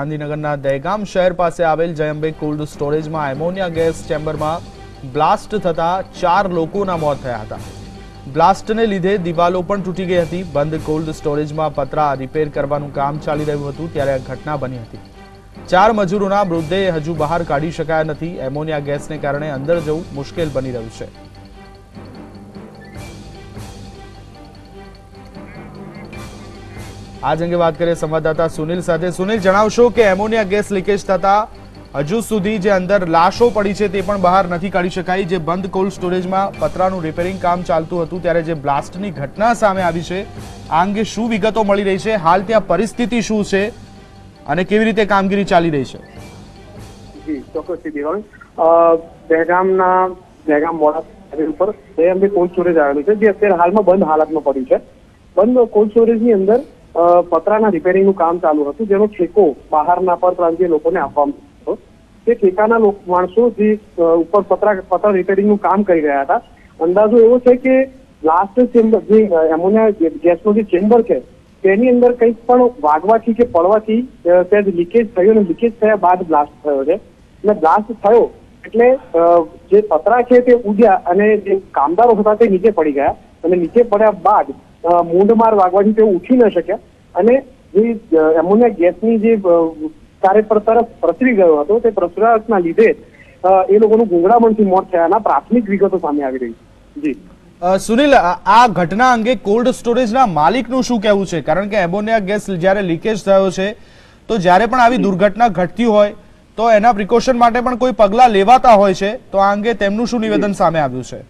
ગાંધીનગરના દહેગામ શહેર પાસે આવેલ જયંબે કોલ્ડ સ્ટોરેજમાં એમોનિયા ગેસ ચેમ્બરમાં બ્લાસ્ટ થતા ચાર લોકોના મોત થયા હતા. બ્લાસ્ટને લીધે દિવાલો પણ તૂટી ગઈ હતી. બંધ કોલ્ડ સ્ટોરેજમાં પતરા રિપેર કરવાનું કામ ચાલી રહ્યું હતું ત્યારે આ ઘટના બની હતી. ચાર મજૂરોના મૃતદેહ હજુ બહાર કાઢી શકાયા નથી. એમોનિયા ગેસને કારણે અંદર જવું મુશ્કેલ બની રહ્યું છે. આજ અંગે વાત કરીએ સંવાદદાતા સુનિલ સાથે. સુનિલ, જણાવશો કે એમોનિયા ગેસ લીકેજ થતા હજુ સુધી જે અંદર લાશો પડી છે તે પણ બહાર નથી કાઢી શકાઈ. જે બંધ કોલ્ડ સ્ટોરેજમાં પતરાનું રિપેરિંગ કામ ચાલતું હતું ત્યારે જે બ્લાસ્ટની ઘટના સામે આવી છે, આ અંગે શું વિગતો મળી રહી છે? હાલ ત્યાં પરિસ્થિતિ શું છે અને કેવી રીતે કામગીરી ચાલી રહી છે? જી ચોક્કસથી હાઈવે ઉપર સ્ટોરેજ આવેલું છે. જે અત્યારે હાલમાં બંધ હાલતમાં પડ્યું છે. બંધ કોલ્ડ સ્ટોરેજની અંદર પતરાના રિપેરિંગનું કામ ચાલુ હતું, જેનો ઠેકો બહારના પર પ્રાંતીય લોકોને આપવામાં હતો. તે ઠેકાના માણસો જે ઉપર પતરા પતરા રિપેરિંગનું કામ કરી રહ્યા હતા, અંદાજો એવો છે કે લાસ્ટ ચેમ્બર જે એમોનિયા ગેસનો જે ચેમ્બર છે, તેની અંદર કંઈક પણ વાગવાથી કે પડવાથી તે લીકેજ થયું અને લીકેજ થયા બાદ બ્લાસ્ટ થયો છે. અને બ્લાસ્ટ થયો એટલે જે પતરા છે તે ઉડ્યા અને જે કામદારો હતા તે નીચે પડી ગયા અને નીચે પડ્યા બાદ મૂંઢમાર વાગવાથી તેઓ ઉઠી ન શક્યા. અને જે એમોનિયા ગેસની જે પર તરફ પ્રસરી ગયો હતો તે પ્રસરાટના લીધે એ લોકોનું ગુંગળામણથી મોત થયાના પ્રાથમિક વિગતો સામે આવી રહી છે. જી. સુનિલ આ આ ઘટના અંગે કોલ્ડ સ્ટોરેજના માલિકનું શું કહેવું છે? કારણ કે એમોનિયા ગેસ જ્યારે લીકેજ થયો છે તો જ્યારે પણ આવી દુર્ઘટના ઘટતી હોય તો એના પ્રિકોશન માટે પણ કોઈ પગલાં લેવાતા હોય છે? તો આ અંગે તેમનું શું નિવેદન સામે આવ્યું છે?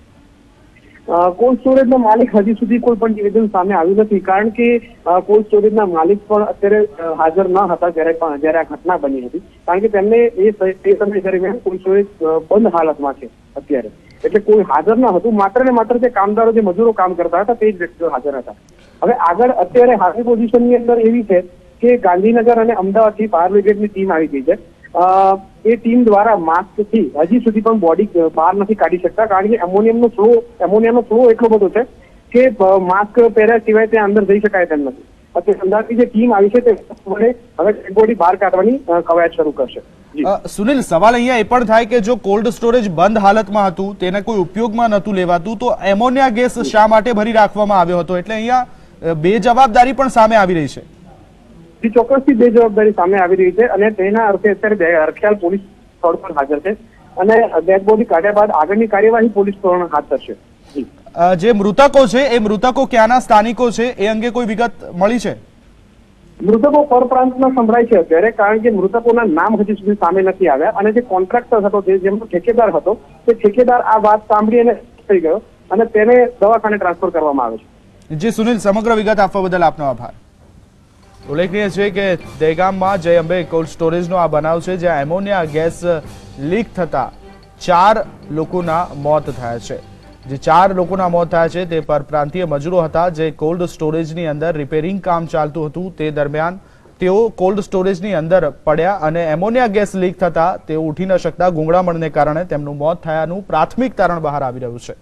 કોલ્ડ સ્ટોરેજના માલિક હજી સુધી કોઈ પણ નિવેદન સામે આવ્યું નથી. કારણ કે કોલ્ડ સ્ટોરેજના માલિક પણ અત્યારે હાજર ન હતા જ્યારે પણ જ્યારે આ ઘટના બની હતી. કારણ કે તેમને એ તે સમય દરમિયાન કોલ્ડ સ્ટોરેજ બંધ હાલતમાં છે અત્યારે. એટલે કોઈ હાજર ન હતું. માત્ર ને માત્ર જે કામદારો જે મજૂરો કામ કરતા હતા તે જ વ્યક્તિઓ હાજર હતા. હવે આગળ અત્યારે હાલની પોઝિશનની અંદર એવી છે કે ગાંધીનગર અને અમદાવાદથી ફાયર બ્રિગેડની ટીમ આવી ગઈ છે. અ, એ ટીમ દ્વારા માસ્કથી હજી સુધી પણ બોડી બહાર નથી કાઢી શકતા. કારણ કે એમોનિયમનો ફ્લો એમોનિયાનો ફ્લો એટલો બધો છે કે માસ્ક પહેર્યા સિવાય ત્યાં અંદર જઈ શકાય તેમ નથી. અત્યારે જે ટીમ આવી છે તે હવે બોડી બહાર કાઢવાની કવાયત શરૂ કરશે. સુનિલ, સવાલ અહીંયા એ પણ થાય કે જો કોલ્ડ સ્ટોરેજ બંધ હાલતમાં હતું, તેને કોઈ ઉપયોગમાં નહોતું લેવાતું, તો એમોનિયા ગેસ શા માટે ભરી રાખવામાં આવ્યો હતો? એટલે અહીંયા બે જવાબદારી પણ સામે આવી રહી છે. જે ચોક્કસથી બે જવાબદારી સામે આવી રહી છે અને તેના અર્થે અત્યારે બે- પોલીસ સ્થળ પર હાજર છે અને ડેડ બોડી કાઢ્યા બાદ આગળની કાર્યવાહી પોલીસ ધોરણ હાથ ધરશે. જે. મૃતકો છે એ મૃતકો ક્યાંના સ્થાનિકો છે એ અંગે કોઈ વિગત મળી છે? મૃતકો પરપ્રાંતના સંભળાય છે અત્યારે કારણ કે મૃતકોના નામ હજી સુધી સામે નથી આવ્યા અને જે કોન્ટ્રાક્ટર હતો જેમનો ઠેકેદાર હતો તે ઠેકેદાર આ વાત સાંભળી અને થઈ ગયો અને તેને દવાખાને ટ્રાન્સફર કરવામાં આવે છે. જી સુનિલ સમગ્ર વિગત આપવા બદલ આપનો આભાર. ઉલ્લેખનીય છે કે દહેગામમાં જય અંબે કોલ્ડ સ્ટોરેજનો આ બનાવ છે, જ્યાં એમોનિયા ગેસ લીક થતા ચાર લોકોના મોત થયા છે. જે ચાર લોકોના મોત થયા છે, તે પરપ્રાંતીય મજૂરો હતા જે કોલ્ડ સ્ટોરેજની અંદર રિપેરિંગ કામ ચાલતું હતું. તે દરમિયાન તેઓ કોલ્ડ સ્ટોરેજની અંદર પડ્યા અને એમોનિયા ગેસ લીક થતા તેઓ ઉઠી ન શકતા. ગુંગળામણને કારણે તેમનું મોત થયાનું પ્રાથમિક તારણ બહાર આવી રહ્યું છે.